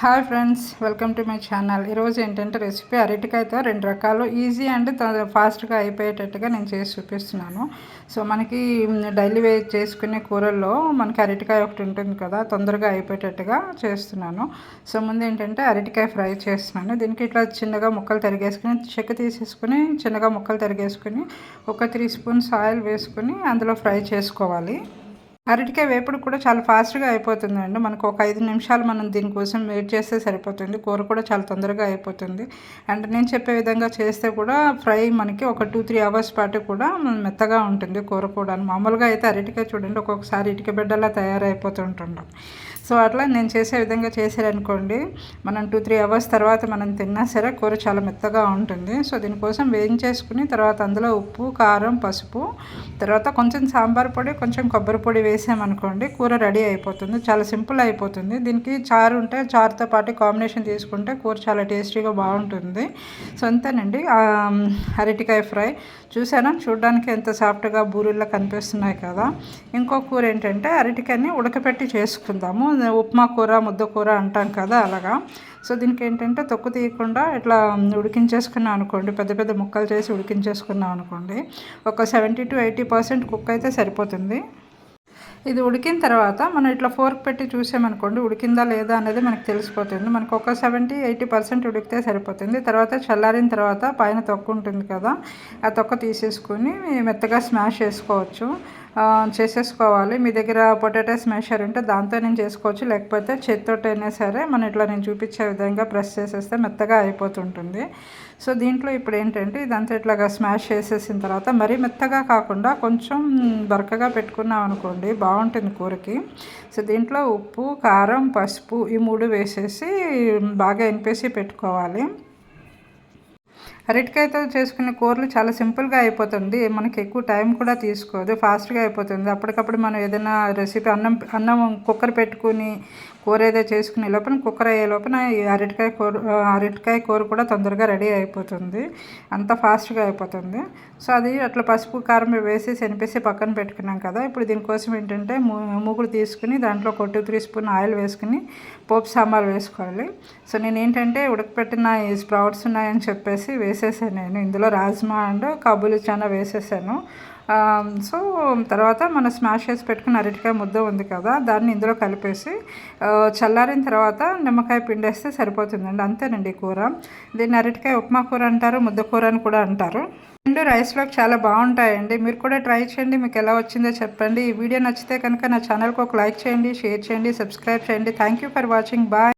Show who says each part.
Speaker 1: Hi friends welcome to my channel. ఈరోజు ఏంటంటే recipe అరటికాయతో రెండు రకాలు. ఈజీ అండ్ ఫాస్ట్గా అయిపోయేటట్టుగా నేను చేసి చూపిస్తున్నాను. సో మనకి డైలీ వే చేసుకునే కూరల్లో మనకి అరటికాయ ఒకటి ఉంటుంది కదా తొందరగా అయిపోయేటట్టుగా చేస్తున్నాను. సో ముందు ఏంటంటే అరటికాయ ఫ్రై చేస్తున్నాను. దీనికి ఇట్లా చిన్నగా ముక్కలు తరిగేసుకుని చెక్క తీసేసుకుని చిన్నగా ముక్కలు తరిగేసుకుని ఒక త్రీ స్పూన్స్ ఆయిల్ వేసుకుని అందులో ఫ్రై చేసుకోవాలి. అరటికాయ వేపుడు కూడా చాలా ఫాస్ట్గా అయిపోతుందండి. మనకు ఒక ఐదు నిమిషాలు మనం దీనికోసం వెయిట్ చేస్తే సరిపోతుంది. కూర కూడా చాలా తొందరగా అయిపోతుంది. అండ్ నేను చెప్పే విధంగా చేస్తే కూడా ఫ్రై మనకి ఒక టూ త్రీ అవర్స్ పాటు కూడా మెత్తగా ఉంటుంది కూర కూడా. మామూలుగా అయితే అరటికాయ చూడండి ఒక్కొక్కసారి ఇటుక బిడ్డలా తయారైపోతుంటుండం. సో అట్లా నేను చేసే విధంగా చేశారనుకోండి మనం టూ త్రీ అవర్స్ తర్వాత మనం తిన్నా సరే కూర చాలా మెత్తగా ఉంటుంది. సో దీనికోసం వేయించేసుకుని తర్వాత అందులో ఉప్పు కారం పసుపు తర్వాత కొంచెం సాంబార్ పొడి కొంచెం కొబ్బరి పొడి వేసి వేసామనుకోండి కూర రెడీ అయిపోతుంది చాలా సింపుల్ అయిపోతుంది. దీనికి చారు ఉంటే చారుతో పాటు కాంబినేషన్ తీసుకుంటే కూర చాలా టేస్టీగా బాగుంటుంది. సో అంతేనండి. అరటికాయ ఫ్రై. చూసానా చూడడానికి ఎంత సాఫ్ట్గా బూరిల్లా కనిపిస్తున్నాయి కదా. ఇంకో కూర ఏంటంటే అరటికాయని ఉడకపెట్టి చేసుకుందాము. ఉప్మా కూర ముద్ద కూర అంటాం కదా అలాగా. సో దీనికి ఏంటంటే తొక్కు తీయకుండా ఇట్లా ఉడికించేసుకున్నాం అనుకోండి పెద్ద పెద్ద ముక్కలు చేసి ఉడికించేసుకున్నాం అనుకోండి ఒక seventy to eighty percent cook అయితే సరిపోతుంది. ఇది ఉడికిన తర్వాత మనం ఇట్లా ఫోర్క్ పెట్టి చూసామనుకోండి ఉడికిందా లేదా అనేది మనకు తెలిసిపోతుంది. మనకు ఒక సెవెంటీ ఎయిటీ పర్సెంట్ ఉడికితే సరిపోతుంది. తర్వాత చల్లారిన తర్వాత పైన తొక్కు ఉంటుంది కదా ఆ తొక్క తీసేసుకొని మెత్తగా స్మాష్ చేసుకోవచ్చు. చేసేసుకోవాలి. మీ దగ్గర పొటాటో స్మాషర్ ఉంటే దాంతో నేను చేసుకోవచ్చు. లేకపోతే చేత్తోటైనా సరే మనం ఇట్లా నేను చూపించే విధంగా ప్రెస్ చేసేస్తే మెత్తగా అయిపోతుంటుంది. సో దీంట్లో ఇప్పుడు ఏంటంటే ఇదంతా ఇట్లాగా స్మాష్ చేసేసిన తర్వాత మరీ మెత్తగా కాకుండా కొంచెం బరకగా పెట్టుకున్నాం అనుకోండి బాగుంటుంది కూరకి. సో దీంట్లో ఉప్పు కారం పసుపు ఈ మూడు వేసేసి బాగా ఎనిపేసి పెట్టుకోవాలి. అరటికాయతో చేసుకునే కూరలు చాలా సింపుల్గా అయిపోతుంది. మనకి ఎక్కువ టైం కూడా తీసుకోదు. ఫాస్ట్గా అయిపోతుంది. అప్పటికప్పుడు మనం ఏదైనా రెసిపీ అన్నం అన్నం కుక్కర్ పెట్టుకుని కూర ఏదో చేసుకునే లోపల కుక్కర్ అయ్యే లోపల ఈ అరటికాయ కూర అరటికాయ కూర కూడా తొందరగా రెడీ అయిపోతుంది. అంత ఫాస్ట్గా అయిపోతుంది. సో అది అట్లా పసుపు కారం వేసి శనిపేసి పక్కన పెట్టుకున్నాం కదా. ఇప్పుడు దీనికోసం ఏంటంటే మూగుడు తీసుకుని దాంట్లో ఒక టూ త్రీ స్పూన్ ఆయిల్ వేసుకుని పోపు సాంబార్ వేసుకోవాలి. సో నేను ఏంటంటే ఉడకపెట్టిన ఈ స్ప్రౌట్స్ ఉన్నాయని చెప్పేసి వేసేసాను నేను. ఇందులో రాజ్మా అండ్ కాబూలి చానా వేసేసాను. సో తర్వాత మనం స్మాష్ చేసి పెట్టుకున్న అరటికాయ ముద్ద ఉంది కదా దాన్ని ఇందులో కలిపేసి చల్లారిన తర్వాత నిమ్మకాయ పిండేస్తే సరిపోతుందండి. అంతేనండి కూర. దీన్ని అరటికాయ ఉప్మా కూర అంటారు ముద్ద కూర అని కూడా అంటారు. రెండు రైస్లోకి చాలా బాగుంటాయండి. మీరు కూడా ట్రై చేయండి మీకు ఎలా వచ్చిందో చెప్పండి. ఈ వీడియో నచ్చితే కనుక నా ఛానల్కి ఒక లైక్ చేయండి షేర్ చేయండి సబ్స్క్రైబ్ చేయండి. Thank for watching bye